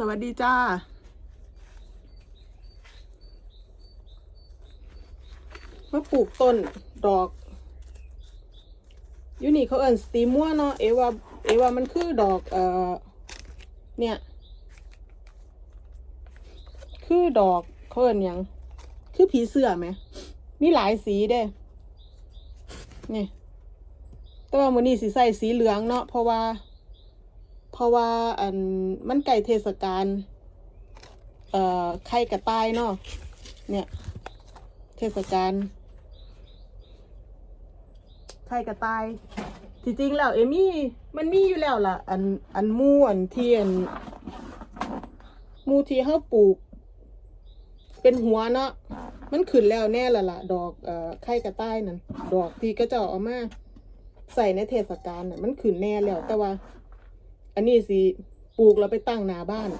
สวัสดีจ้า มาปลูกต้นดอกอยูนี่เขาเอิ้นสตีมัวเนาะ เอว่า เอว่ามันคือดอก เอ่อ เนี่ย คือดอกเขาเอิ้นยัง คือผีเสื้อไหม มีหลายสีเด้ นี่ แต่ว่ามือนี้สิใส่สีเหลืองเนาะ เพราะว่า เพราะว่าอันมันใกล้เทศกาลเอ่อไข่กระต่ายเนาะเนี่ยเทศกาลไข่กระต่ายที่จริงแล้วเอมี่มันมีอยู่แล้วล่ะ อันอันมู่อันที่อันมูที่เฮาปลูก เป็นหัวเนาะมันขึ้นแล้วแน่ละล่ะ ดอกเอ่อไข่กระต่ายนั่นดอกที่ก็จะเอามาใส่ในเทศกาลน่ะมันขึ้นแน่แล้วแต่ว่า อันนี้สิปลูกแล้วไปตั้งหนาบ้าน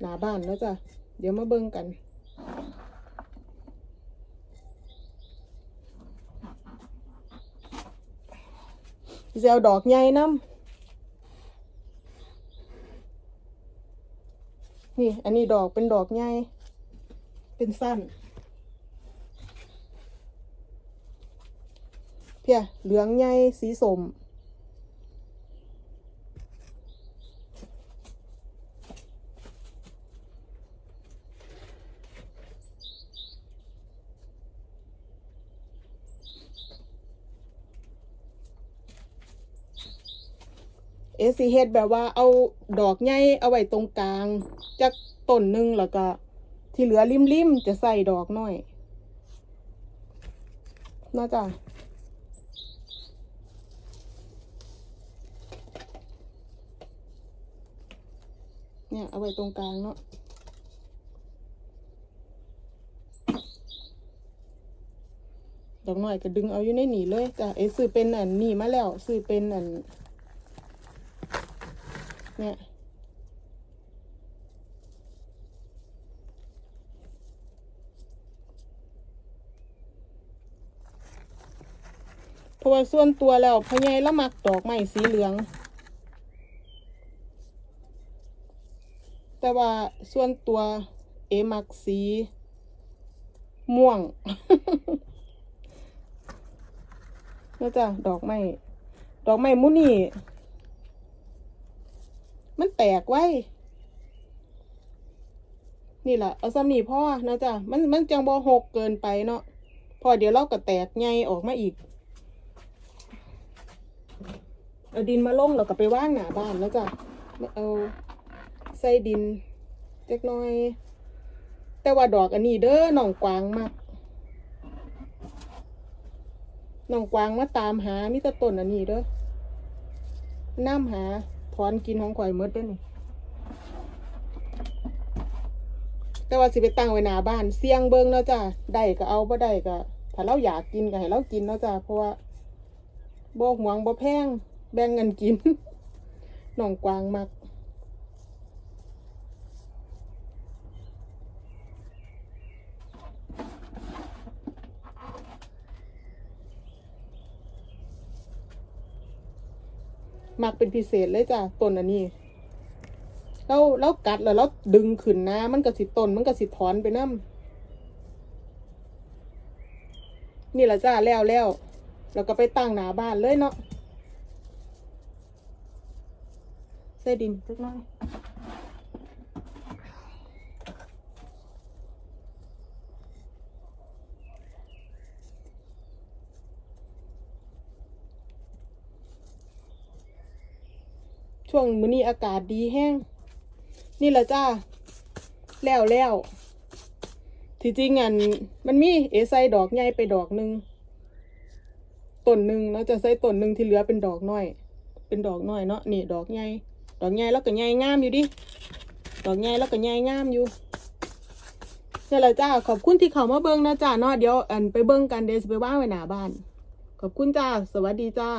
หนาบ้านแล้วจ้ะ เดี๋ยวมาเบิ่งกันเอาดอกใหญ่น้ำนี่ อันนี้ดอกเป็นดอกใหญ่ เป็นสั้น เพียเหลืองใหญ่สีสม เอสิเฮ็ดแบบว่าเอาดอกใหญ่เอาไว้ตรงกลางจากต้นหนึ่งแล้วก็ ที่เหลือริมๆจะใส่ดอกน้อยน่าจะเนี่ยเอาไว้ตรงกลางเนาะดอกน้อยก็ดึงเอาอยู่ในหนีเลยจ้ะเอซื้อเป็นอันนี่มาแล้วซื้อเป็นอัน เนี่ยเพราะว่าส่วนตัวแล้วพ่อใหญ่ละมักดอกไม้สีเหลือง แต่ว่าส่วนตัวเอมักสีม่วงแล้วจ้ะดอกไม้ดอกไม้มุนี่ มันแตกไว้ นี่แหละเอาซ้ำนี่พ่อนะจ๊ะมันมันจังบ่หกเกินไปเนาะพอเดี๋ยวเราก็แตกใหญ่ออกมาอีกเอาดินมาลงแล้วก็ไปว่างหนาบ้านแล้วจ้ะเอาใส่ดินเล็กน้อย แต่ว่าดอกอันนี้เด้อน้องกวางมากน้องกวางมาตามหามิตรต้นอันนี้เด้อน้ำหา ขอนกินของข่อยหมดเด้อนี่แต่ว่าสิไปตั้งไว้หน้าบ้านเสี่ยงเบิ่งเนาะจ้ะได้ก็เอาบ่ได้ก็ถ้าเราอยากกินก็ให้เรากินเนาะจ้ะเพราะว่าบ่หวงบ่แพงแบ่งเงินกินน้องกวางมัก มักเป็นพิเศษเลยจ้ะต้นอันนี้แล้วแล้วกัดแล้วแล้วดึงขึ้นนะมันก็สิต้นมันก็สิถอนไปน้ำนี่แหละจ้าแล้วแล้วแล้วก็ไปตั้งหน้าบ้านเลยเนาะใส่ดินสักหน่อย ช่วงมื้อนี้อากาศดีแห้ง นี่แหละจ้า แล้วแล้วที่จริงอันมันมีเอไซดอกใหญ่ไปดอกหนึ่งต้นหนึ่งแล้วจะใส่ต้นหนึ่งที่เหลือเป็นดอกน้อย เป็นดอกน้อยเนาะนี่ดอกใหญ่ดอกใหญ่แล้วก็ใหญ่งามอยู่ดิดอกใหญ่แล้วก็ใหญ่งามอยู่นี่แหละจ้าขอบคุณที่เขามาเบิ้งนะจ้าเนาะเดี๋ยวอันไปเบิ้งกันเดี๋ยวจะไปว่างไว้หน้าบ้าน ขอบคุณจ้า สวัสดีจ้า